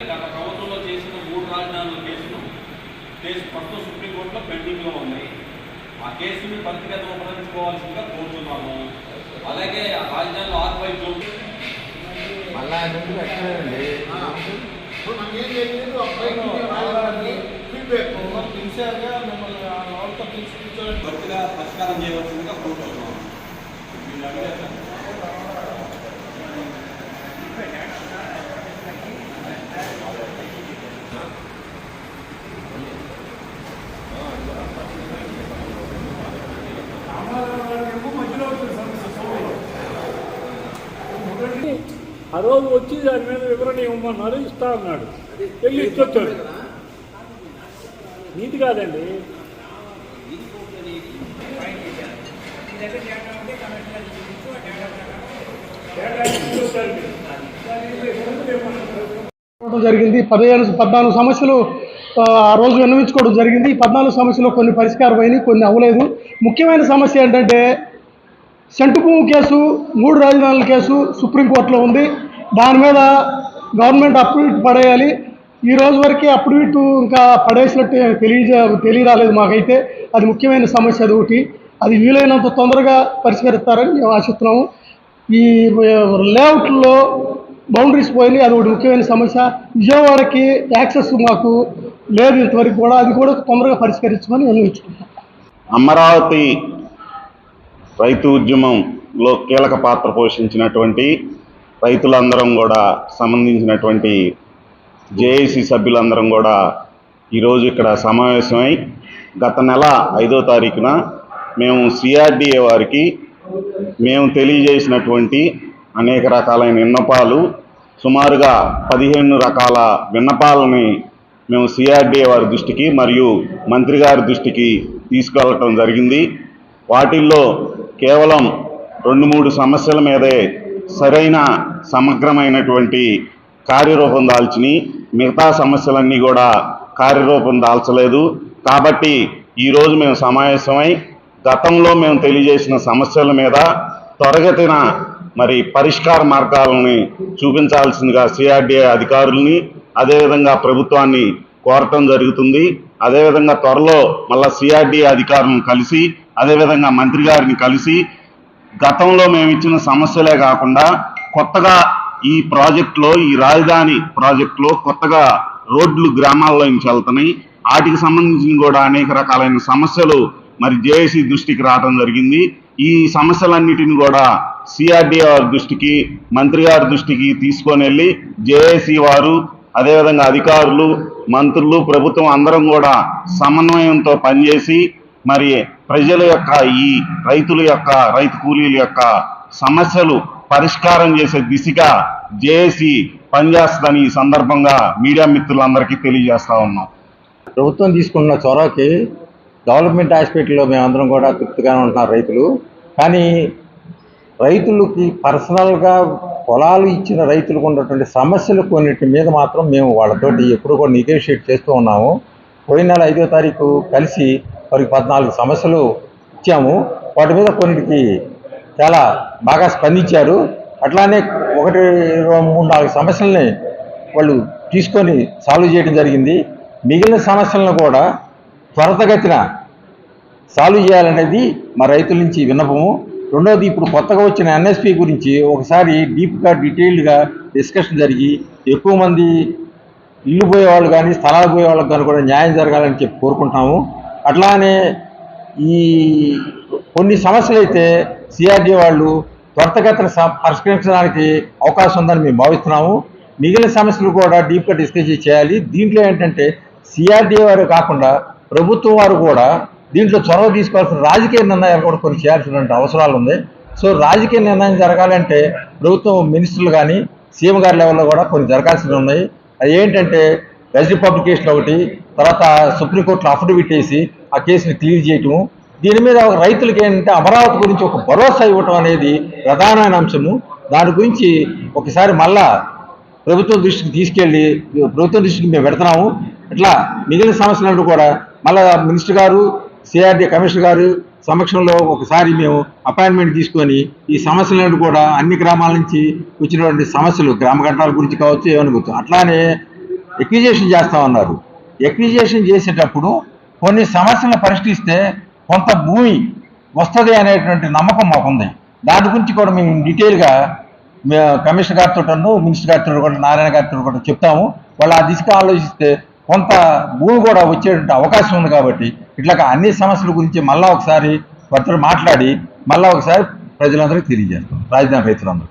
గత ప్రభుత్వంలో చేసిన మూడు రాజధానుల కేసును కేసు ప్రస్తుతం సుప్రీంకోర్టులో పెండింగ్లో ఉన్నాయి ఆ కేసుని పరిధిగతం ఉపయోగించుకోవాల్సిందిగా కోరుతున్నాము. అలాగే ఆ రాజధానిలో జోన్. మళ్ళా ఎందుకు పెట్టలేదండి? ఇప్పుడు ఆ రోజు వచ్చి దాని మీద వివరణ ఇవ్వమన్నారు ఇస్తా అన్నాడు. వెళ్ళి ఇచ్చొచ్చాడు. నీతి కాదండి. జరిగింది. పదిహేను పద్నాలుగు సమస్యలు ఆ, ఆ రోజు విన్నవించుకోవడం జరిగింది. ఈ పద్నాలుగు సమస్యలు కొన్ని పరిష్కారం అయినాయి కొన్ని అవ్వలేదు. ముఖ్యమైన సమస్య ఏంటంటే సెంటు భూమి కేసు మూడు రాజధానుల కేసు సుప్రీంకోర్టులో ఉంది. దాని మీద గవర్నమెంట్ అప్రూవ్ పడేయాలి. ఈ రోజు వరకే అప్రూవ్ ఇంకా పడేసినట్టు తెలియజే తెలియరాలేదు మాకైతే. అది ముఖ్యమైన సమస్య అది ఒకటి. అది వీలైనంత తొందరగా పరిష్కరిస్తారని మేము ఆశిస్తున్నాము. ఈ లేఅవుట్లో బౌండరీస్ పోయినాయి. అది ఒకటి ముఖ్యమైన సమస్య. విజయవాడకి యాక్సెస్ మాకు లేదు ఇంతవరకు కూడా. అది కూడా తొందరగా పరిష్కరించమని నిర్ణయించుకుంటాం అమరావతి రైతు ఉద్యమంలో కీలక పాత్ర పోషించినటువంటి రైతులందరం కూడా సంబంధించినటువంటి జేఏసీ సభ్యులందరం కూడా ఈరోజు ఇక్కడ సమావేశమై గత నెల ఐదో తారీఖున మేము సిఆర్డిఏ వారికి మేము తెలియజేసినటువంటి అనేక రకాలైన విన్నపాలు సుమారుగా పదిహేను రకాల విన్నపాలని మేము సిఆర్డిఏ వారి దృష్టికి మరియు మంత్రి గారి దృష్టికి తీసుకెళ్ళటం జరిగింది. వాటిల్లో కేవలం రెండు మూడు సమస్యల మీదే సరైన సమగ్రమైనటువంటి కార్యరూపం దాల్చిని మిగతా సమస్యలన్నీ కూడా కార్యరూపం దాల్చలేదు. కాబట్టి ఈరోజు మేము సమావేశమై గతంలో మేము తెలియజేసిన సమస్యల మీద త్వరగతిన మరి పరిష్కార మార్గాలని చూపించాల్సిందిగా సిఆర్డిఏ అధికారుల్ని అదేవిధంగా ప్రభుత్వాన్ని కోరటం జరుగుతుంది. అదేవిధంగా త్వరలో మళ్ళా సిఆర్డిఏ అధికారులను కలిసి అదేవిధంగా మంత్రి గారిని కలిసి గతంలో మేము ఇచ్చిన సమస్యలే కాకుండా కొత్తగా ఈ ప్రాజెక్టులో ఈ రాజధాని ప్రాజెక్టులో కొత్తగా రోడ్లు గ్రామాల్లో నుంచి వెళ్తున్నాయి. వాటికి సంబంధించిన కూడా అనేక రకాలైన సమస్యలు మరి జేఏసీ దృష్టికి రావడం జరిగింది. ఈ సమస్యలన్నిటిని కూడా సిఆర్డీఏ వారి దృష్టికి మంత్రి గారి దృష్టికి తీసుకొని వెళ్ళి జేఏసీ వారు అదేవిధంగా అధికారులు మంత్రులు ప్రభుత్వం అందరం కూడా సమన్వయంతో పనిచేసి మరి ప్రజల యొక్క ఈ రైతుల యొక్క రైతు కూలీల యొక్క సమస్యలు పరిష్కారం చేసే దిశగా జేఏసీ పనిచేస్తుందని ఈ సందర్భంగా మీడియా మిత్రులందరికీ తెలియజేస్తా ఉన్నాం. ప్రభుత్వం తీసుకున్న చొరవకి డెవలప్మెంట్ హాస్పిటల్లో మేమందరం కూడా తృప్తిగానే ఉంటున్నాం రైతులు. కానీ రైతులకి పర్సనల్గా పొలాలు ఇచ్చిన రైతులకు ఉన్నటువంటి సమస్యలు కొన్నిటి మీద మాత్రం మేము వాళ్ళతోటి ఎప్పుడు కూడా నెగోషియేట్ చేస్తూ ఉన్నాము. పోయిన నెల ఐదో తారీఖు కలిసి వారికి పద్నాలుగు సమస్యలు ఇచ్చాము. వాటి మీద కొన్నిటికి చాలా బాగా స్పందించారు. అట్లానే ఒకటి మూడు నాలుగు సమస్యల్ని వాళ్ళు తీసుకొని సాల్వ్ చేయడం జరిగింది. మిగిలిన సమస్యలను కూడా త్వరతగతిన సాల్వ్ చేయాలనేది మా రైతుల నుంచి విన్నపము. రెండవది ఇప్పుడు కొత్తగా వచ్చిన ఎన్ఎస్పి గురించి ఒకసారి డీప్గా డీటెయిల్డ్గా డిస్కషన్ జరిగి ఎక్కువ మంది ఇల్లు పోయేవాళ్ళు కానీ స్థలాలు పోయే వాళ్ళకి కానీ కూడా న్యాయం జరగాలని చెప్పి కోరుకుంటాము అట్లానే ఈ కొన్ని సమస్యలు అయితే సిఆర్డీ వాళ్ళు త్వరితగతిన పరిష్కరించడానికి అవకాశం ఉందని మేము భావిస్తున్నాము. మిగిలిన సమస్యలు కూడా డీప్గా డిస్కస్ చేయాలి. దీంట్లో ఏంటంటే సిఆర్డీ వారు కాకుండా ప్రభుత్వం వారు కూడా దీంట్లో చొరవ తీసుకోవాల్సిన రాజకీయ నిర్ణయాలు కూడా కొన్ని చేయాల్సినటువంటి అవసరాలు ఉంది. సో రాజకీయ నిర్ణయం జరగాలంటే ప్రభుత్వం మినిస్టర్లు కానీ సీఎం గారి లెవెల్లో కూడా కొన్ని జరగాల్సినవి ఉన్నాయి. అది ఏంటంటే గజెట్ పబ్లికేషన్ ఒకటి తర్వాత సుప్రీంకోర్టులో అఫిడవిట్ వేసి ఆ కేసుని క్లియర్ చేయటము దీని మీద రైతులకి ఏంటంటే అమరావతి గురించి ఒక భరోసా ఇవ్వటం అనేది ప్రధానమైన అంశము. దాని గురించి ఒకసారి మళ్ళా ప్రభుత్వం దృష్టికి తీసుకెళ్ళి ప్రభుత్వం దృష్టికి మేము పెడుతున్నాము. ఇట్లా మిగిలిన సమస్యలను కూడా మళ్ళా మినిస్టర్ గారు సిఆర్డీ కమిషనర్ గారు సమక్షంలో ఒకసారి మేము అపాయింట్మెంట్ తీసుకొని ఈ సమస్యలను కూడా అన్ని గ్రామాల నుంచి వచ్చినటువంటి సమస్యలు గ్రామ ఘటనల గురించి కావచ్చు ఏమనుకోవచ్చు అట్లానే ఎక్విజేషన్ చేస్తామన్నారు ఎక్విజేషన్ చేసేటప్పుడు కొన్ని సమస్యలను పరిష్కరిస్తే కొంత భూమి వస్తుంది అనేటువంటి నమ్మకం మాకుంది. దాని గురించి కూడా మేము డీటెయిల్గా కమిషనర్ గారితో మినిస్టర్ గారితో కూడా నారాయణ గారితో కూడా చెప్తాము. వాళ్ళు ఆ దిశగా ఆలోచిస్తే కొంత భూమి కూడా వచ్చేటువంటి అవకాశం ఉంది కాబట్టి ఇట్లా అన్ని సమస్యల గురించి మళ్ళా ఒకసారి వారితో మాట్లాడి మళ్ళా ఒకసారి ప్రజలందరికీ తెలియజేస్తాం. రాజధాని రైతులందరూ